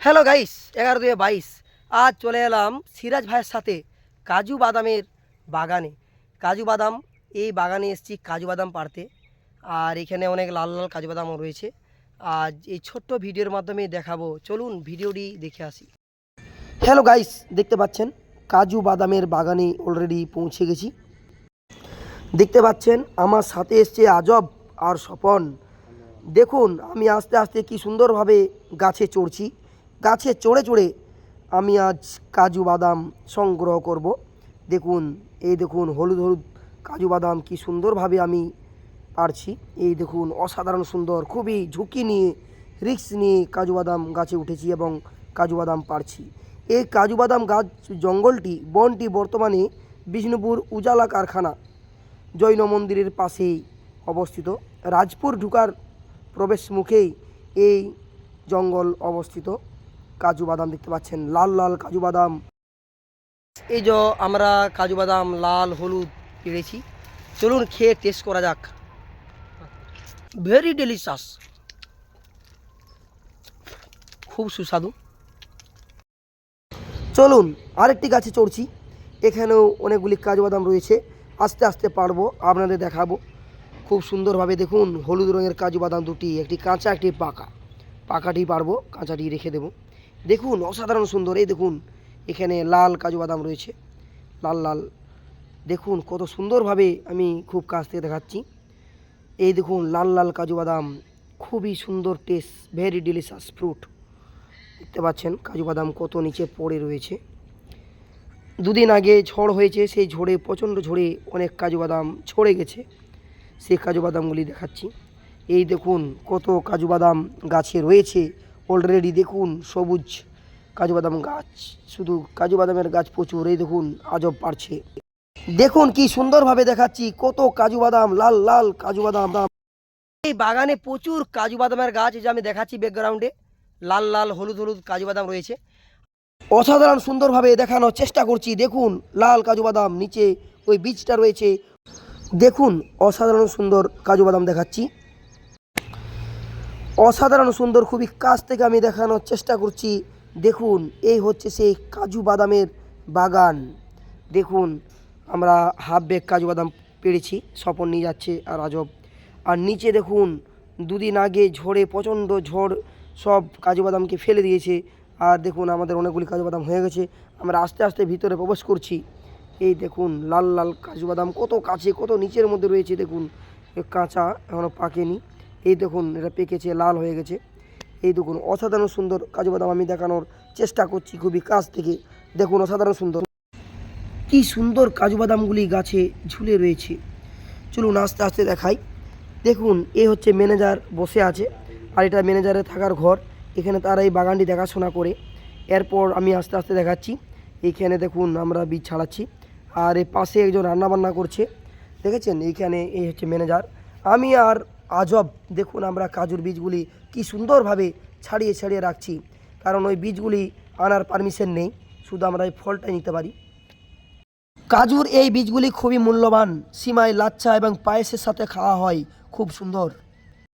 Hello guys এগারো দুয়ে বাইশ। আজ চলে এলাম সিরাজ ভাইয়ের সাথে কাজু বাদামের বাগানে। কাজু বাদাম, এই বাগানে এসেছি কাজু বাদাম পাড়তে। আর এখানে অনেক লাল লাল কাজু বাদামও রয়েছে। আজ এই ছোট্ট ভিডিওর মাধ্যমে দেখাবো। চলুন ভিডিওটি দেখে আসি। হ্যালো গাইস দেখতে পাচ্ছেন, কাজু বাদামের বাগানে অলরেডি পৌঁছে গেছি। দেখতে পাচ্ছেন, আমার সাথে এসছে আজব আর স্বপন। দেখুন, আমি আস্তে আস্তে কি সুন্দরভাবে গাছে চড়ছি। গাছে চড়ে চড়ে আমি আজ কাজু বাদাম সংগ্রহ করব। দেখুন, এই দেখুন হলুদ হলুদ কাজু বাদাম কি সুন্দরভাবে আমি পারছি। এই দেখুন, অসাধারণ সুন্দর, খুবই ঝুঁকি নিয়ে রিক্স নিয়ে কাজু বাদাম গাছে উঠেছি এবং কাজু বাদাম পারছি। এই কাজু বাদাম গাছ জঙ্গলটি, বনটি বর্তমানে বিষ্ণুপুর উজালা কারখানা, জৈন মন্দিরের পাশেই অবস্থিত। রাজপুর ঢুকার প্রবেশ মুখেই এই জঙ্গল অবস্থিত। কাজু বাদাম দেখতে পাচ্ছেন, লাল লাল কাজু বাদাম। এই যে আমরা কাজু বাদাম, লাল, হলুদ পেরেছি চলুন খেয়ে টেস্ট করা যাক। ভেরি ডেলিশাস খুব সুস্বাদু। চলুন, আরেকটি গাছে চড়ছি। এখানেও অনেকগুলি কাজু বাদাম রয়েছে। আস্তে আস্তে পারব, আপনাদের দেখাবো। খুব সুন্দরভাবে দেখুন, হলুদ রঙের কাজু বাদাম দুটি, একটি কাঁচা, একটি পাকা। পাকাটি পারব, কাঁচাটি রেখে দেবো। দেখুন, অসাধারণ সুন্দর। এই দেখুন, এখানে লাল কাজু বাদাম রয়েছে। লাল লাল। দেখুন, কত সুন্দরভাবে আমি খুব কাছ থেকে দেখাচ্ছি। এই দেখুন, লাল লাল কাজু বাদাম। খুবই সুন্দর টেস্ট ভেরি ডিলিশাস ফ্রুট দেখতে পাচ্ছেন, কাজু বাদাম কত নিচে পড়ে রয়েছে। দুদিন আগে ঝড় হয়েছে, সেই ঝড়ে, প্রচণ্ড ঝড়ে অনেক কাজু বাদাম ছড়ে গেছে। সেই কাজু বাদামগুলি দেখাচ্ছি। এই দেখুন, কত কাজু বাদাম গাছে রয়েছে। অলরেডি দেখুন সবুজ কাজু বাদাম গাছ। শুধু কাজু বাদামের গাছ প্রচুর এই দেখুন, আজব পারছে দেখুন কি সুন্দরভাবে দেখাচ্ছি, কত কাজু বাদাম লাল লাল কাজু বাদাম দাম এই বাগানে প্রচুর কাজু বাদামের গাছ যে আমি দেখাচ্ছি ব্যাকগ্রাউন্ডে লাল লাল, হলুদ হলুদ কাজু বাদাম রয়েছে। অসাধারণ সুন্দরভাবে দেখানোর চেষ্টা করছি, দেখুন, লাল কাজু বাদাম নিচে ওই বীজটা রয়েছে। দেখুন, অসাধারণ সুন্দর কাজু বাদাম দেখাচ্ছি। অসাধারণ সুন্দর, খুবই কাছ থেকে আমি দেখানোর চেষ্টা করছি। দেখুন, এই হচ্ছে সেই কাজু বাদামের বাগান। দেখুন, আমরা হাফ বেগ কাজু বাদাম পেরেছি, স্বপন নিয়ে যাচ্ছে আর আজব। আর নিচে দেখুন, দুদিন আগে ঝড়ে প্রচণ্ড ঝড় সব কাজু বাদামকে ফেলে দিয়েছে। আর দেখুন, আমাদের অনেকগুলি কাজু বাদাম হয়ে গেছে। আমরা আস্তে আস্তে ভিতরে প্রবেশ করছি। এই দেখুন, লাল লাল কাজু বাদাম কত কাছে, কত নিচের মধ্যে রয়েছে। দেখুন কাঁচা এখনও পাকেনি। এই দেখুন, এটা পেকেছে, লাল হয়ে গেছে। এই দেখুন, অসাধারণ সুন্দর কাজু বাদাম আমি দেখানোর চেষ্টা করছি খুবই কাছ থেকে। দেখুন, অসাধারণ সুন্দর। কি সুন্দর কাজু বাদামগুলি গাছে ঝুলে রয়েছে। চলুন, আস্তে আস্তে দেখাই। দেখুন, এ হচ্ছে ম্যানেজার বসে আছে, আর এটা ম্যানেজারের থাকার ঘর। এখানে তারা এই বাগানটি দেখাশোনা করে। এরপর আমি আস্তে আস্তে দেখাচ্ছি। এইখানে দেখুন, আমরা বীজ ছাড়াচ্ছি। আর এ পাশে একজন রান্নাবান্না করছে। দেখেছেন? এইখানে এই হচ্ছে ম্যানেজার। আমি আর আজব দেখুন আমরা কাজুর বীজগুলি কি সুন্দরভাবে ছাড়িয়ে ছাড়িয়ে রাখছি। কারণ ওই বীজগুলি আনার পারমিশন নেই, শুধু আমরা এই ফলটাই নিতে পারি। কাজুর এই বীজগুলি খুবই মূল্যবান, সীমায় লাচ্ছা এবং পায়েসের সাথে খাওয়া হয়, খুব সুন্দর।